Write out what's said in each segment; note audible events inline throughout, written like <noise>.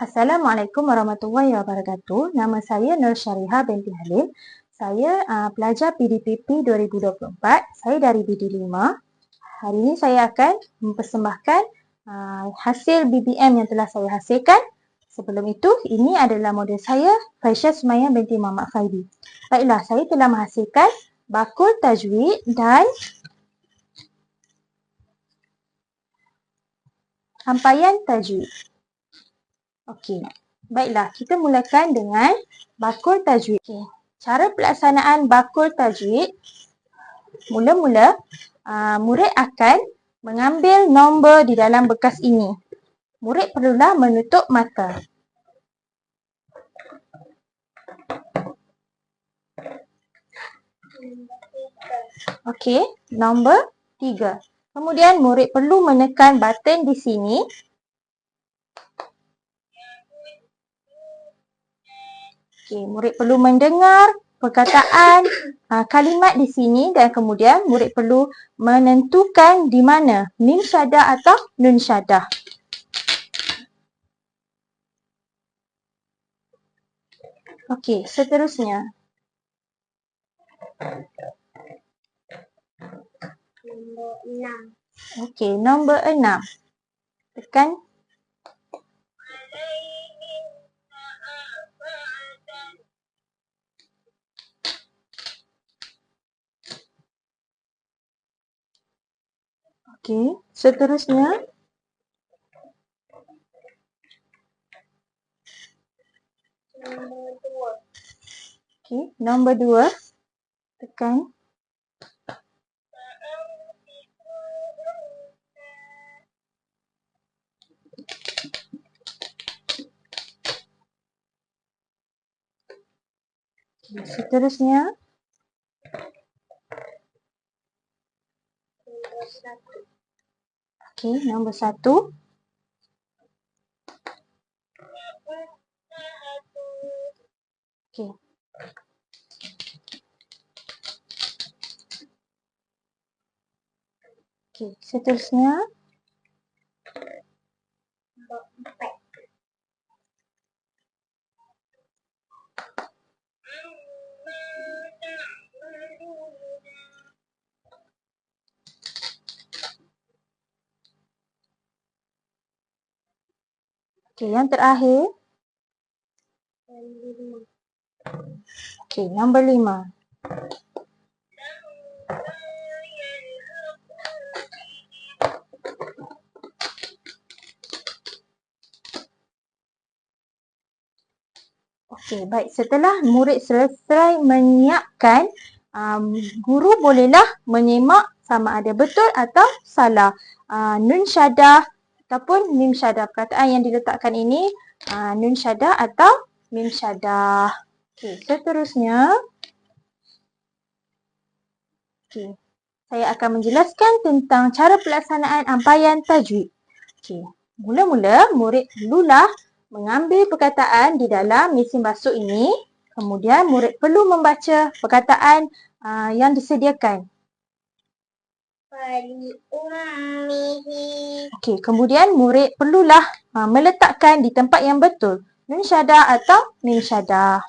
Assalamualaikum warahmatullahi wabarakatuh. Nama saya Nur Syariha binti Halim. Saya uh, pelajar PDPP 2024. Saya dari BD5. Hari ini saya akan mempersembahkan uh, hasil BBM yang telah saya hasilkan. Sebelum itu, ini adalah model saya, Faisyah Sumaya binti Muhammad Faidi. Baiklah, saya telah menghasilkan bakul tajwid dan hampaian tajwid. Okey. Baiklah, kita mulakan dengan bakul tajwid. Okay. Cara pelaksanaan bakul tajwid. Mula-mula, uh, murid akan mengambil nombor di dalam bekas ini. Murid perlulah menutup mata. Okey, nombor tiga. Kemudian murid perlu menekan button di sini Okey, murid perlu mendengar perkataan uh, <coughs> kalimat di sini dan kemudian murid perlu menentukan di mana mim syadah atau nun syadah. Okey, seterusnya. Nombor enam. Okey, nombor enam. Tekan Okey, seterusnya. Okey, nombor dua. Tekan. Seterusnya. Nombor satu. Okey, nombor satu. Okey. Okey, seterusnya. Nombor empat. Okey, yang terakhir. Okey, nombor lima. Okey, baik. Setelah murid selesai menyiapkan, um, guru bolehlah menyemak sama ada betul atau salah. Uh, nun syadah ataupun mim syadah. Perkataan yang diletakkan ini uh, nun syadah atau mim syadah. Okey, seterusnya. Okey. Saya akan menjelaskan tentang cara pelaksanaan ampaian tajwid. Okey. Mula-mula murid perlulah mengambil perkataan di dalam mesin basuh ini. Kemudian murid perlu membaca perkataan uh, yang disediakan. Okey, kemudian murid perlulah uh, meletakkan di tempat yang betul. Nun syadah atau mim syadah.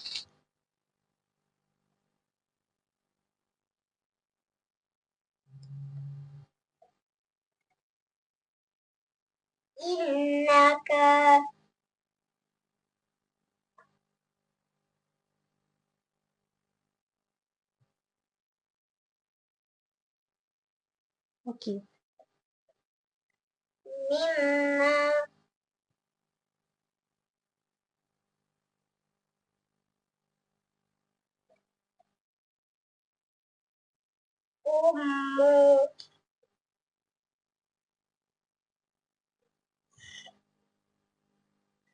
Innaka. Ok. Mimma.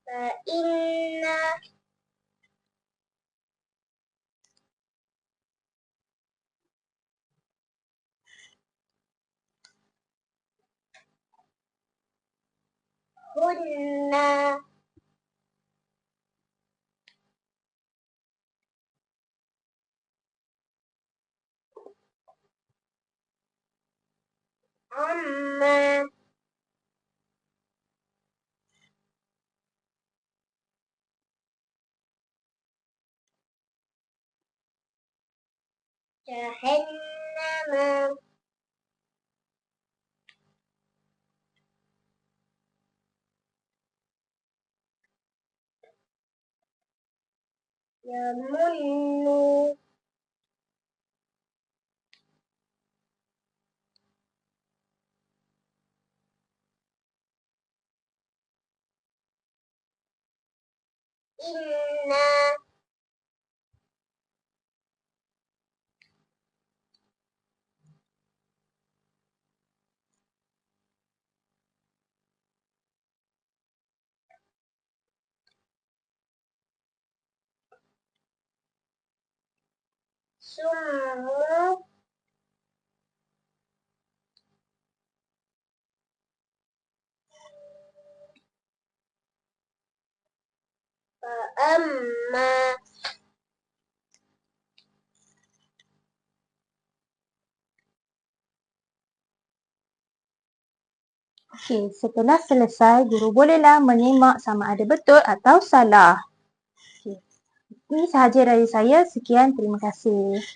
Uh, in. كنا عما جهنم يمن إنا summu فأما Okey, setelah selesai, guru bolehlah menyimak sama ada betul atau salah. Ini sahaja dari saya. Sekian, terima kasih.